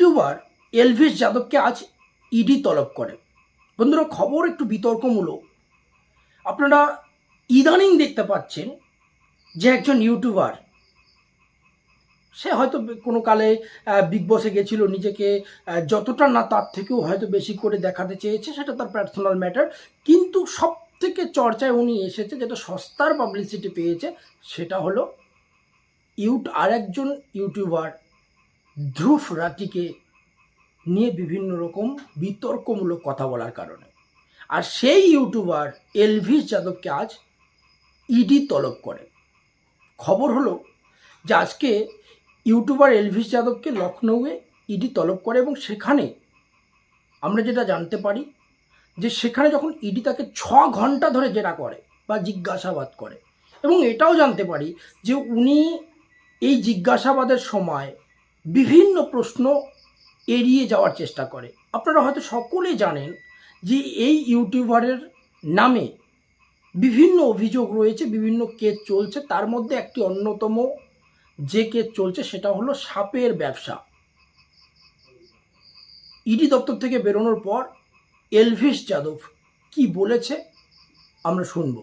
YouTuber Elvish যাদবকে আজ ED তলব করে। বন্ধুরা, খবর একটু বিতর্কমূলক। আপনারা ইদানিং দেখতে পাচ্ছেন যে একজন ইউটিউবার, সে হয়তো কোনো কালে বিগ বসে গেছিল, নিজেকে যতটা না তার থেকেও হয়তো বেশি করে দেখাতে চেয়েছে, সেটা তার পার্সোনাল ম্যাটার কিন্তু সব থেকে চর্চায় উনি এসেছে, যেটা সস্তার পাবলিসিটি পেয়েছে, সেটা হলো, ইউট আর একজন ইউটিউবার ধ্রুব রাটিকে নিয়ে বিভিন্ন রকম বিতর্কমূলক কথা বলার কারণে। আর সেই ইউটিউবার এলভিস যাদবকে আজ ইডি তলব করে। খবর হলো যে আজকে ইউটিউবার এলভিস যাদবকে লখনৌয়ে ইডি তলব করে এবং সেখানে আমরা যেটা জানতে পারি যে সেখানে যখন ইডি তাকে ছ ঘণ্টা ধরে জেরা করে বা জিজ্ঞাসাবাদ করে এবং এটাও জানতে পারি যে উনি এই জিজ্ঞাসাবাদের সময় বিভিন্ন প্রশ্ন এড়িয়ে যাওয়ার চেষ্টা করে। আপনারা হয়তো সকলে জানেন যে এই ইউটিউবারের নামে বিভিন্ন অভিযোগ রয়েছে, বিভিন্ন কেস চলছে। তার মধ্যে একটি অন্যতম যে কেস চলছে সেটা হলো সাপের ব্যবসা। ইডি দপ্তর থেকে বেরোনোর পর এলভিস যাদব কি বলেছে আমরা শুনব।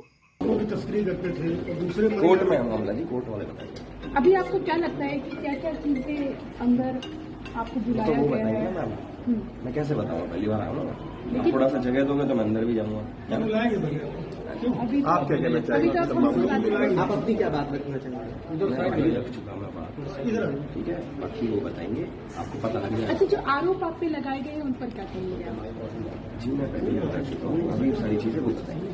तस्करी करते थे और दूसरे कोर्ट में मामला जी कोर्ट वाले बताएँगे अभी आपको क्या लगता है कि क्या क्या चीज़ें अंदर आपको तो वो गया बताएँगे है? ना मैम। हम्म। मैं कैसे बताऊँगा पहली बार आया हूँ ना आप थोड़ा सा जगह दोगे तो मैं अंदर भी जाऊँगा। आप क्या कहना चाहेंगे तो हैं। आप अपनी क्या बात रखना चाहेंगे? रख चुका मैं बात। ठीक है? बाकी वो बताएँगे। आपको पता लग जाएगा। अच्छा जो आरोप आप पे लगाए गए हैं उन पर क्या कहेंगे जी मैं पहले बता चुका हूँ। अभी सारी चीज़ें वो बताएँगे।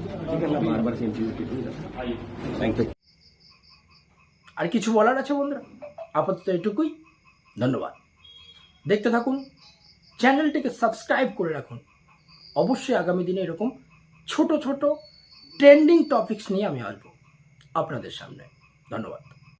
আর কিছু বলার আছে বন্ধুরা? আপাতত এটুকুই। ধন্যবাদ। দেখতে থাকুন, চ্যানেলটিকে সাবস্ক্রাইব করে রাখুন। অবশ্যই আগামী দিনে এরকম ছোট ছোট ট্রেন্ডিং টপিক্স নিয়ে আমি আসব আপনাদের সামনে। ধন্যবাদ।